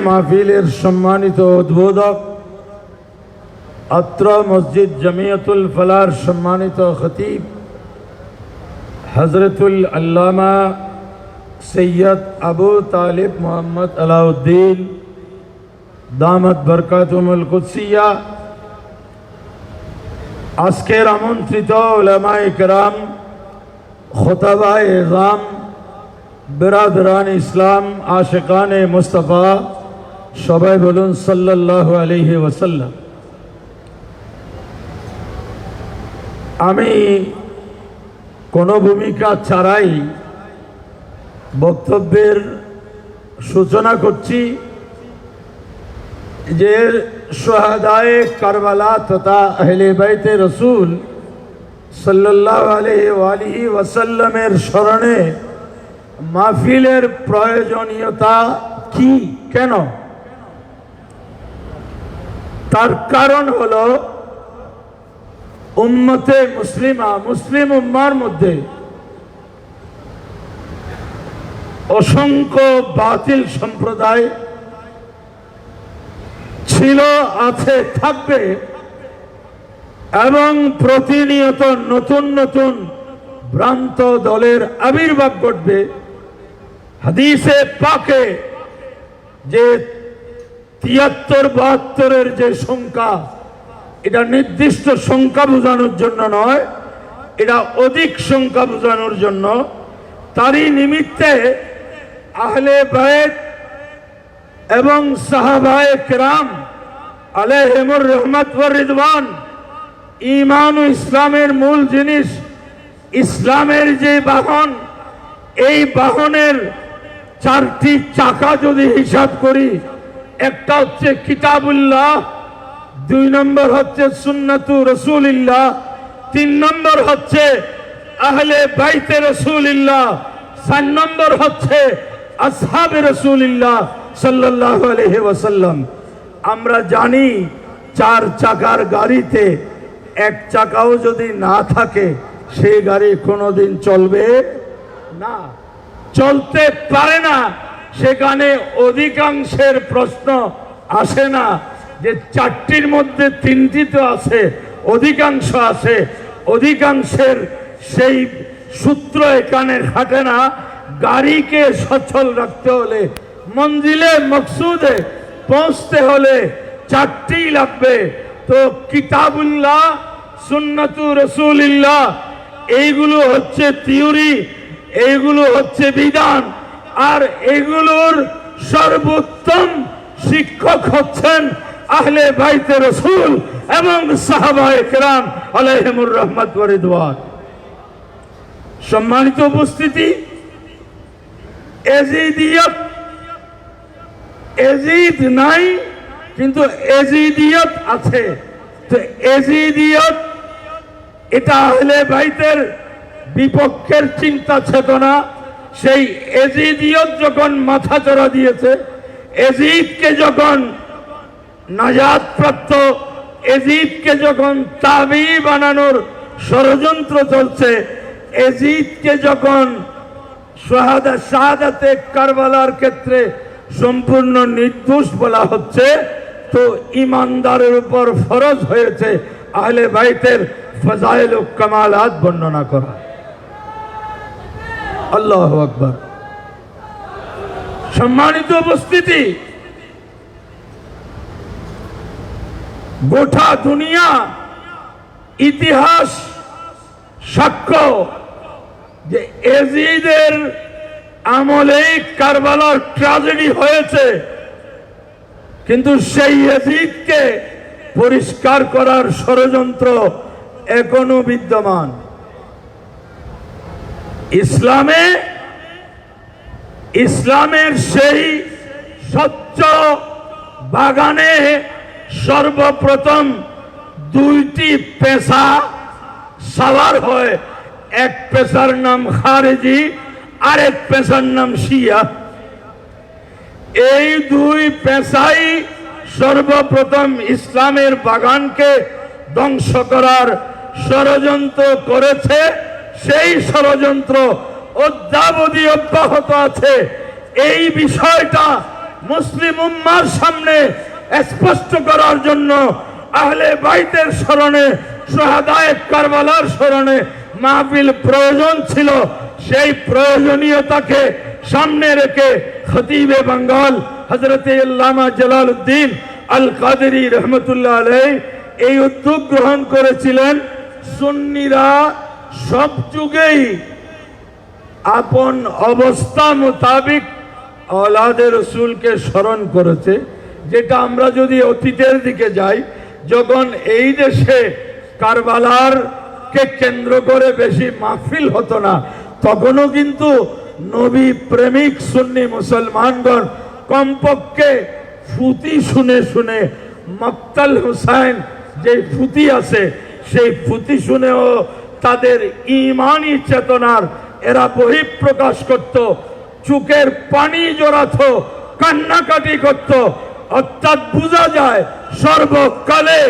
মাহফিলের সম্মানিত উদ্বোধক অত্র মসজিদ জমিয়তুল ফলার সম্মানিত খতিব হজরতুল আল্লামা সৈয়দ আবু তালিব মোহাম্মদ আলাউদ্দিন দামত বরকাতুমুল কুৎসিয়া আজকের আমন্ত্রিত ওলামায়ে কেরাম খোতাবা এজাম বিরাদরান ইসলাম আশেকান মুস্তফা সবাই বলুন সাল্লাহ আলহি ওসাল্লাম আমি কোনো ভূমিকা ছাড়াই বক্তব্যের সূচনা করছি যে সোহাদায় কারবালা তথা আহলে বাইতে রসুল সাল্লাহ আলহি ওয়াসাল্লামের স্মরণে মাহফিলের প্রয়োজনীয়তা কি? কেন? তার কারণ হলো উম্মতে মুসলিমা, মুসলিম উম্মার মধ্যে অসংখ্য বাতিল সম্প্রদায় ছিল, আছে, থাকবে এবং প্রতিনিয়ত নতুন নতুন ভ্রান্ত দলের আবির্ভাব ঘটবে। হাদিসে পাকে যে তিয়াত্তর বাহাত্তরের যে সংখ্যা, এটা নির্দিষ্ট সংখ্যা বোঝানোর জন্য নয়, এটা অধিক সংখ্যা বোঝানোর জন্য। তারই নিমিত্তে আহলে বায়েত এবং সাহাবায়ে কেরাম আলেহেমুর রহমত রিদওয়ান ইমান ও ইসলামের মূল জিনিস, ইসলামের যে বাহন, এই বাহনের চারটি চাকা যদি হিসাব করি একটা হচ্ছে কিতাবুল্লাহ, দুই নম্বর হচ্ছে সুন্নাতু রসুলিল্লাহ, তিন নম্বর হচ্ছে আহলে বাইতে রসুলিল্লাহ, চার নম্বর হচ্ছে আসহাবে রসুলিল্লাহ সাল্লাহ আলহি ওয়াসাল্লাম। আমরা জানি চার চাকার গাড়িতে এক চাকাও যদি না থাকে, সেই গাড়ি কোনোদিন চলবে না। চলতে পারে না। সেখানে অধিকাংশের প্রশ্ন আসে না যে চারটির মধ্যে তিনটি তো আছে, অধিকাংশ আছে, অধিকাংশের সেই সূত্র এখানে খাটে না। গাড়িকে সচল রাখতে হলে, মঞ্জিলে মকসুদে পৌঁছতে হলে চারটি লাগবে। তো কিতাবুল্লাহ, সুন্নাতু রসুলিল্লাহ, এইগুলো হচ্ছে থিওরি এইগুলো হচ্ছে বিধান। আর এগুলোর সর্বোত্তম শিক্ষক হচ্ছেন আহলে বাইতে রসুল এবং রহমত সম্মানিত উপস্থিতি এজিদিয়ত এজিদ নাই, কিন্তু এজিদিয়ত আছে। তো এজিদিয়ত এটা আহলে বাইতের বিপক্ষের চিন্তা চেতনা সেই এজিদিয়ত যখন মাথা চড়া দিয়েছে, এজিদকে যখন নাজাদ প্রাপ্ত এজিদকে যখন তাবি বানানোর ষড়যন্ত্র চলছে, এজিদকে যখন শাহাদা, শাহাদাতে কারবালার ক্ষেত্রে সম্পূর্ণ নির্দোষ বলা হচ্ছে, তো ইমানদারের উপর ফরজ হয়েছে আহলে বাইতের ফজাইল ও কামালাত বর্ণনা করা। আল্লাহ আকবর। সম্মানিত উপস্থিতি, গোটা দুনিয়া ইতিহাস সাক্ষ্য যে এজিদের আমলে কারবালার ট্রাজেডি হয়েছে, কিন্তু সেই এজিদকে পরিষ্কার করার ষড়যন্ত্র এখনও বিদ্যমান। ইসলামে, ইসলামের সেই স্বচ্ছ বাগানে সর্বপ্রথম দুইটি পেশা সাওয়ার হয়। এক পেশার নাম খারেজি, আরেক পেশার নাম শিয়া। এই দুই পেশাই সর্বপ্রথম ইসলামের বাগানকে ধ্বংস করার ষড়যন্ত্র করেছে। সেই ষড়যন্ত্র অদ্যাবধি অব্যাহত আছে। এই বিষয়টা মুসলিম উম্মার সামনে স্পষ্ট করার জন্য আহলে বাইতের স্মরণে সোহাদায় কারবালার স্মরণে মাহফিল প্রয়োজন ছিল। সেই প্রয়োজনীয়তাকে সামনে রেখে খতিবে বাঙ্গাল হজরতে আল্লামা জালাল উদ্দিন আল কাদেরি রহমতুল্লাহ আলাই এই উদ্যোগ গ্রহণ করেছিলেন সুন্নিরা সব যুগেই আপন অবস্থা মোতাবিক আলাদে রসুলকে স্মরণ করেছে। যেটা আমরা যদি অতীতের দিকে যাই, যখন এই দেশে কারবালার কে কেন্দ্র করে বেশি মাহফিল হতো না, তখনও কিন্তু নবী প্রেমিক সুন্নি মুসলমানগণ কমপক্ষে ফুতি শুনে শুনে মক্তাল হুসাইন যে ফুতি আছে, সেই ফুতি শুনেও তাদের ইমানি চেতনার, এরা বহিঃপ্রকাশ করত চুকের পানি জড়াত, কান্নাকাটি করত। অর্থাৎ বোঝা যায়, সর্বকালে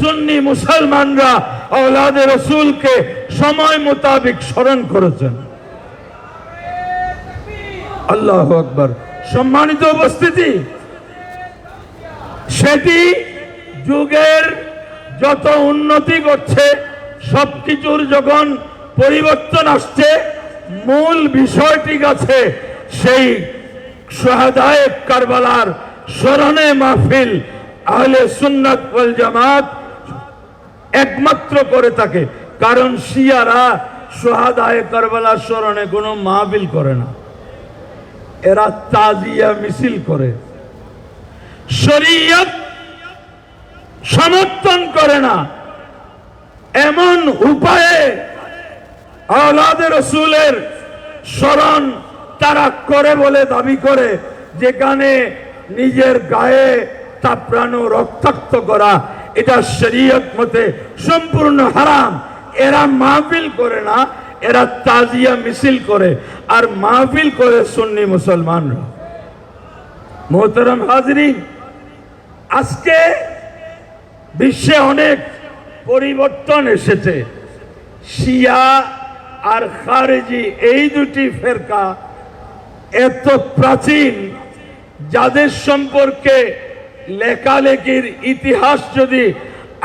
সুন্নি মুসলমানরা আওলাদের রসুলকে সময় মোতাবেক স্মরণ করেছেন। আল্লাহ আকবর। সম্মানিত উপস্থিতি, সেটি যুগের যত উন্নতি করছে সবকিছুর যখন পরিবর্তন আসছে, মূল বিষয়টি আছে সেই সোহাদায় কারবালার স্মরণে মাহফিল আহলে সুন্নাত জামাত একমাত্র করে থাকে। কারণ শিয়ারা সোহাদায় কারবালার স্মরণে কোনো মাহফিল করে না। এরা তাজিয়া মিছিল করে। শরীয়ত সমর্থন করে না। এমন উপায়ে আওলাদের রসুলের স্মরণ তারা করে বলে দাবি করে, যেখানে নিজের গায়ে তাপড়ানো রক্তাক্ত করা, এটা শরীয়ত মতে সম্পূর্ণ হারাম। এরা মাহফিল করে না, এরা তাজিয়া মিছিল করে, আর মাহফিল করে সুন্নি মুসলমানরা। মোহতারাম হাজরিন, আজকে বিশ্বে অনেক পরিবর্তন এসেছে। শিয়া আর খারেজি এই দুটি ফেরকা এত প্রাচীন, যাদের সম্পর্কে লেখালেখির ইতিহাস যদি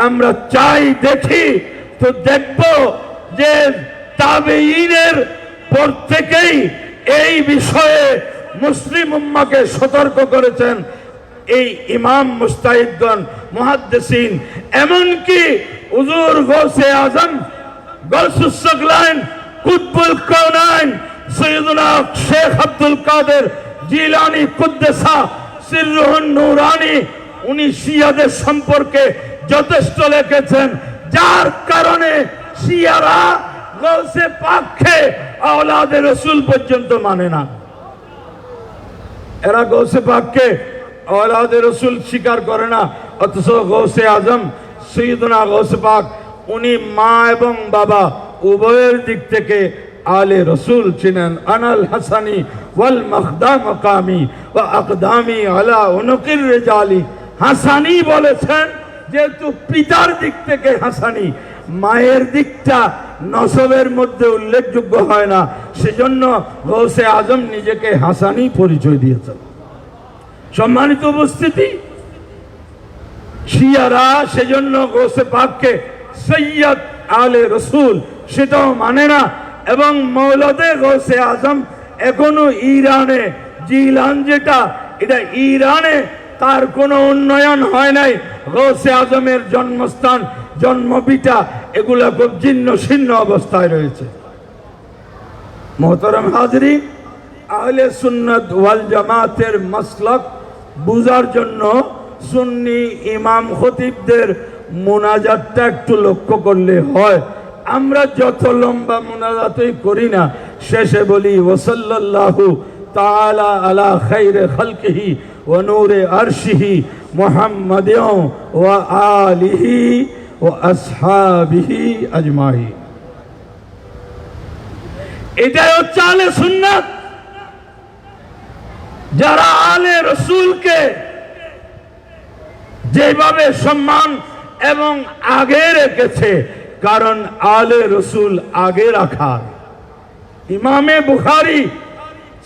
আমরা চাই দেখি, তো দেখব যে তাবেইনের পর থেকেই এই বিষয়ে মুসলিম উম্মাকে সতর্ক করেছেন এই ইমাম মুস্তাহিদগণ, মুহাদ্দিসিন। এমনকি হুজুর গৌসে আজম গলসুসগলাইন কুতবুল কৌনাইন সৈয়দুনা শেখ আব্দুল কাদের জিলানি কুদ্দেসা, সিররুহুন নুরানি, উনি শিয়াদের সম্পর্কে যথেষ্ট লিখেছেন। যার কারণে শিয়ারা গৌসে পাককে আওলাদের রসুল পর্যন্ত মানে না। এরা গৌসে পাককে আওলাদ রসুল স্বীকার করে না, অথচ গৌসে আজম সৈয়দনা গৌসে পাক, উনি মা এবং বাবা উভয়ের দিক থেকে আলে রসুল ছিলেন। আনাল হাসানি ওয়াল মখদা মকামি ও আকদামি আলা উনকির রেজালি। হাসানি বলেছেন, যেহেতু পিতার দিক থেকে হাসানি, মায়ের দিকটা নসবের মধ্যে উল্লেখযোগ্য হয় না, সেজন্য গৌসে আজম নিজেকে হাসানি পরিচয় দিয়েছেন। সম্মানিত উপস্থিতি শিয়ারা সেজন্য গোসে পাককে সৈয়দ আলে রসুল সেটাও মানে না। এবং মৌলদে গোসে আজম এখনও ইরানে, জিলান যেটা, এটা ইরানে তার কোনো উন্নয়ন হয় নাই। গৌসে আজমের জন্মস্থান জন্মপিতা এগুলো খুব জীর্ণ শীর্ণ অবস্থায় রয়েছে। মোহতরম হাজরি, আহলে সুন্নত ওয়াল জামাতের মাসলক বুঝার জন্য সুন্নি ইমাম খতিবদের মোনাজাতটা একটু লক্ষ্য করলে হয়। আমরা যত লম্বা মোনাজাতই করি না, শেষে বলি ওসল্লাহু তাআলা আলা খাইরে খালকিহি ও নূরে আরশিহি মুহাম্মাদিও ওয়া আলিহি ও আসহাবিহি আজমাহি এটাই হচ্ছে আলে সুন্নাত। যারা আলে রসুলকে যেভাবে সম্মান এবং আগে রেখেছে, কারণ আলে রসুল আগে রাখার ইমামে বুখারি,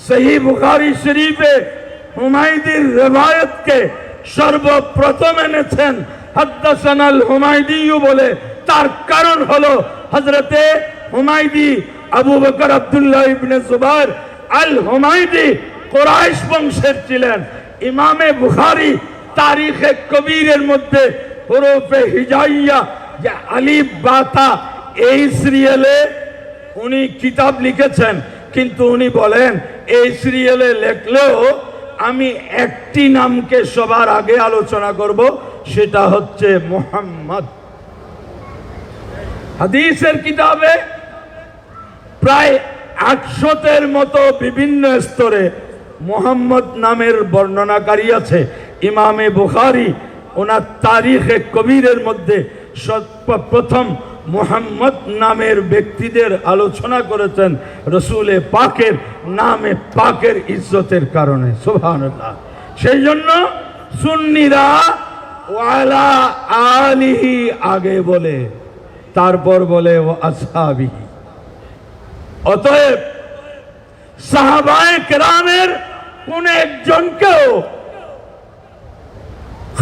সহি বুখারি শরীফে হুমায়দির রেবায়তকে সর্বপ্রথম এনেছেন। হাদ্দাসানাল হুমায়দিও বলে, তার কারণ হলো হজরতে হুমায়দি আবু বকর আব্দুল্লাহ ইবনে জুবাইর আল হুমায়দি কোরাইশ বংশের ছিলেন। ইমামে বুখারী তারিখে কবিরের মধ্যে হরফে হিজাইয়া যে আলিফ বাতা এই সিরিয়ালে উনি কিতাব লিখেছেন, কিন্তু উনি বলেন, এই সিরিয়ালে লেখলেও আমি একটি নামকে সবার আগে আলোচনা করব, সেটা হচ্ছে মোহাম্মদ। হাদিসের কিতাবে প্রায় আটশতের মতো বিভিন্ন স্তরে মোহাম্মদ নামের বর্ণনাকারী আছে। ইমামে বুখারি ওনার তারিখে কবিরের মধ্যে প্রথম মোহাম্মদ নামের ব্যক্তিদের আলোচনা করেছেন রসুলে পাকের নামে পাকের ইজ্জতের কারণে, সুবহানাল্লাহ। সেই জন্য সুন্নিরা ওয়ালা আলিহি আগে বলে, তারপর বলে ও আসহাবিহি অতএব সাহাবায়ে কেরামের কোন একজনকেও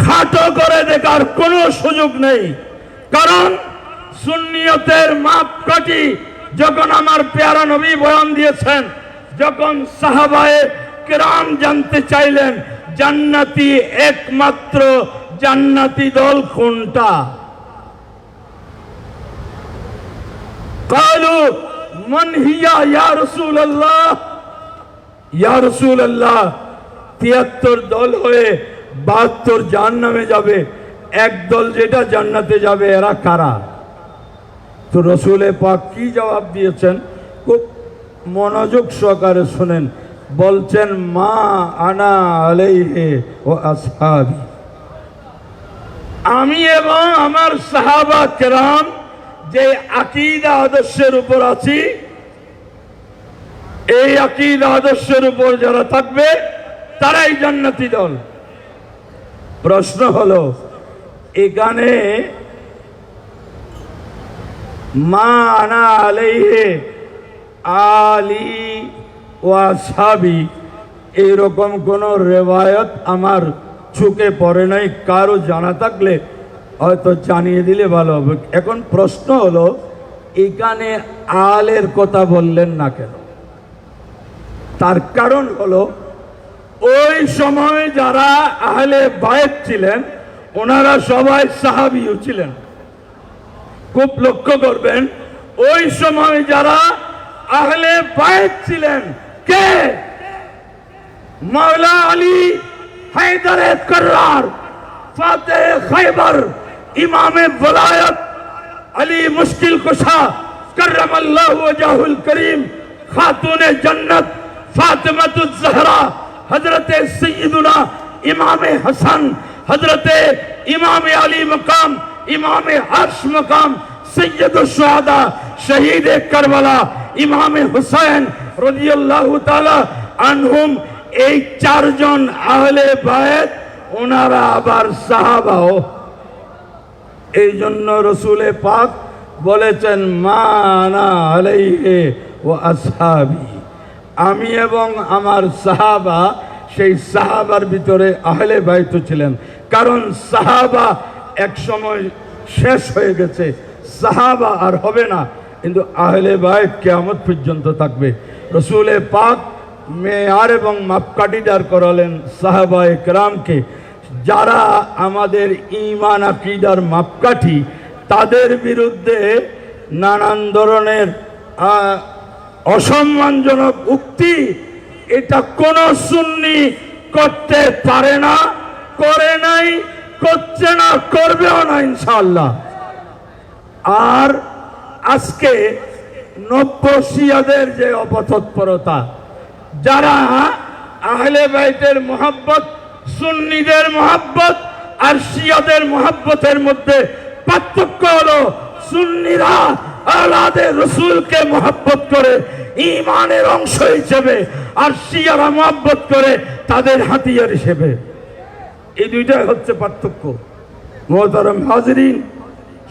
খাটো করে দেখার কোনো সুযোগ নেই। কারণ সুন্নিয়তের মাপকাঠি যখন আমার পেয়ারা নবী বয়ান দিয়েছেন, যখন সাহাবায়ে কেরাম জানতে চাইলেন, জান্নাতি একমাত্র জান্নাতি দল কোনটা? কালু মনহিয়া ইয়া রসুল আল্লাহ ইয়ারসুল আল্লাহ তিয়াত্তর দল হয়ে বাহাত্তর জাহান নামে যাবে একদল যেটা জান্নাতে যাবে, এরা কারা? তো রসুলে পাক কি জবাব দিয়েছেন? খুব মনোযোগ সহকারে শুনেন। বলছেন, মা আনা আলাইহে ও আসহাবি। আমি এবং আমার সাহাবা কেরাম যে আকিদা আদর্শের উপর আছি, এই আকিদা আদর্শের উপর যারা থাকবে, তারাই জান্নাতি দল। প্রশ্ন হলো, এখানে মা আনা আলাইহে আলী ওয়াসাবি এইরকম কোন রেওয়ায়ত আমার চোখে পড়ে নাই, কারও জানা থাকলে হয়তো জানিয়ে দিলে ভালো হবে। এখন প্রশ্ন হলো, এখানে আলের কথা বললেন না কেন? তার কারণ হলো ওই সময় যারা আহলে বায়েত ছিলেন, ওনারা সবাই সাহাবিও ছিলেন। খুব লক্ষ্য করবেন, ওই সময় যারা আহলে বায়েত ছিলেন, কে? মাওলা আলী হায়দারে কর্রার ফাতে খাইবার, ইমামে বলায়ত আলী মুশকিল কুশা করম আল্লাহ ওজাহুল করিম, খাতুনে জন্নত, ফাতেমাতুজ জহরা হযরত সৈয়দুনা ইমামে হাসান হযরত ইমামে আলী মকাম ইমামে হর্ষ মকাম সৈয়দ শুহাদা শহীদ কারবালা ইমামে হুসাইন রাদিয়াল্লাহু তাআলা আনহুম এই চারজন আহলে বায়েত ওনারা আবার সাহাবাও এই জন্য রসুলে পাক বলেছেন, মানা আলাইহে ও আসহাবি। আমি এবং আমার সাহাবা, সেই সাহাবার ভিতরে আহলে বাইত ছিলেন। কারণ সাহাবা এক সময় শেষ হয়ে গেছে। সাহাবা আর হবে না, কিন্তু আহলে বাইত কেয়ামত পর্যন্ত থাকবে। রসুলে পাক মেয়ার এবং মাপকাঠি দাঁড় করালেন সাহাবা একরামকে। যারা আমাদের ইমান আকিদার মাপকাঠি, তাদের বিরুদ্ধে নানান ধরনের অসম্মানজনক উক্তি, এটা কোন সুন্নি করতে পারে না, করে নাই, করছে না, করবেও না ইনশাল্লাহ আর আজকে নব্য শিয়াদের যে অপতৎপরতা, যারা আহলে বাইতের মোহাব্বত, সুন্নিদের মোহাব্বত আর শিয়াদের মোহাব্বতের মধ্যে পার্থক্য হলো সুন্নিরা আলাদে রসুলকে মোহাব্বত করে ইমানের অংশ হিসেবে আর শিয়ারা মোহাব্বত করে তাদের হাতিয়ার হিসেবে। এই দুইটাই হচ্ছে পার্থক্য। মোহতারম হাজরিন,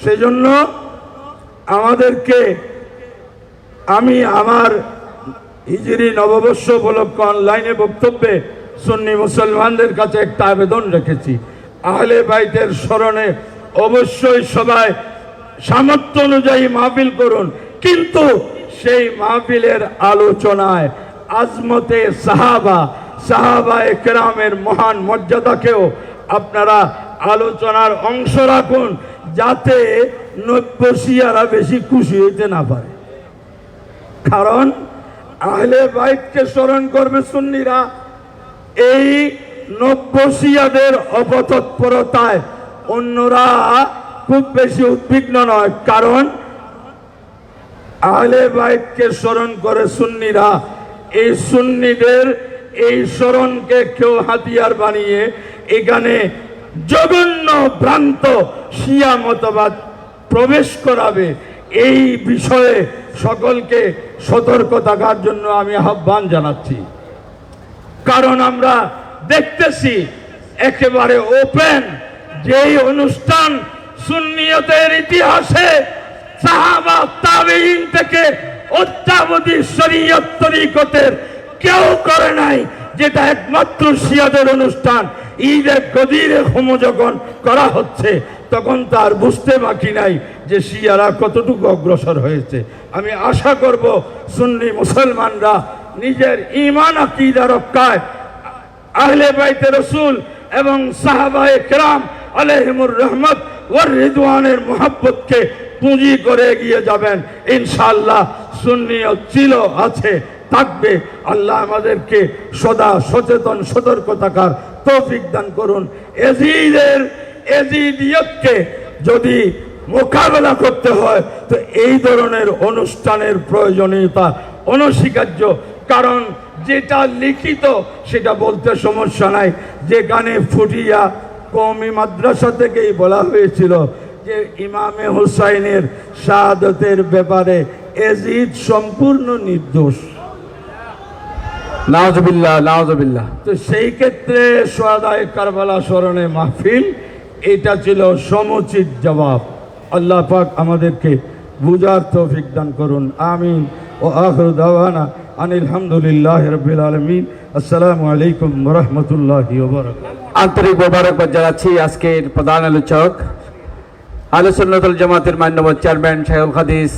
সেজন্য আমাদেরকে আমি আমার হিজরি নববর্ষ উপলক্ষ অনলাইনে বক্তব্যে সুন্নি মুসলমানদের কাছে একটা আবেদন রেখেছি। আহলে বাইতের স্মরণে অবশ্যই সবাই সামর্থ্য অনুযায়ী মাহফিল করুন। কিন্তু সেই মাহফিলের আলোচনায় আজমতে সাহাবা সাহাবা একরামের মহান মর্যাদাকেও আপনারা আলোচনার অংশ রাখুন, যাতে নব্বসিয়ারা বেশি খুশি হইতে না পারে। কারণ আহলে বাইককে স্মরণ করবে সুন্নিরা, এই নব্বসিয়াদের অপতৎপরতায় অন্যরা খুব বেশি উদ্বিগ্ন নয়। কারণ আহলে বাইতকে স্মরণ করে সুন্নিরা, এই সুন্নিদের এই স্মরণকে কেউ হাতিয়ার বানিয়ে এখানে জঘন্য ভ্রান্ত শিয়া মতবাদ প্রবেশ করাবে, এই বিষয়ে সকলকে সতর্ক থাকার জন্য আমি আহ্বান জানাচ্ছি। কারণ আমরা দেখতেছি, একেবারে ওপেন যেই অনুষ্ঠান সুন্নিয়তের ইতিহাসে সাহাবা তাবেইন থেকে অত্যাবধি শরীয়ত তরিকতের কেউ করে নাই, যেটা একমাত্র শিয়াদের অনুষ্ঠান। ঈদে গদিরে হোম করা হচ্ছে, তখন তার বুঝতে বাকি নাই যে শিয়ারা কতটুকু অগ্রসর হয়েছে। আমি আশা করব সুন্নি মুসলমানরা নিজের ইমান আকিদা রক্ষায় আহলে বাইতে রসুল এবং সাহাবায়ে কেরাম আলহিমুর রহমত ওর রিদওয়ানের মোহাব্বতকে পুঁজি করে এগিয়ে যাবেন। ইনশাআল্লাহ সুন্নিও ছিল, আছে, থাকবে। আল্লাহ আমাদেরকে সদা সচেতন সতর্ক থাকার তৌফিক দান করুন। এজিদের এজিদিয়তকে যদি মোকাবেলা করতে হয়, তো এই ধরনের অনুষ্ঠানের প্রয়োজনীয়তা অনস্বীকার্য। কারণ যেটা লিখিত, সেটা বলতে সমস্যা নাই। যে গানে ফুটিয়া কৌমি মাদ্রাসা থেকেই বলা হয়েছিল যে ইমামে হুসাইনের শাহাদতের ব্যাপারে এজিদ সম্পূর্ণ নির্দোষ। তো সেই ক্ষেত্রে সোয়াদায় কারবালা স্মরণে মাহফিল এটা ছিল সমুচিত জবাব। আল্লাহ পাক আমাদেরকে বুঝার তৌফিক দান করুন আমিন। ও আখর দাওয়ানা আনিল হামদুলিল্লাহ রবিল আলমিন। আসসালামু আলাইকুম রহমতুল্লাহ আন্তরিক মোবারকবাদ জানাচ্ছি আজকের প্রধান আলোচক। আলোচনাতল জামাতের মান্যবর চেয়ারম্যান শাহুল হাদিস।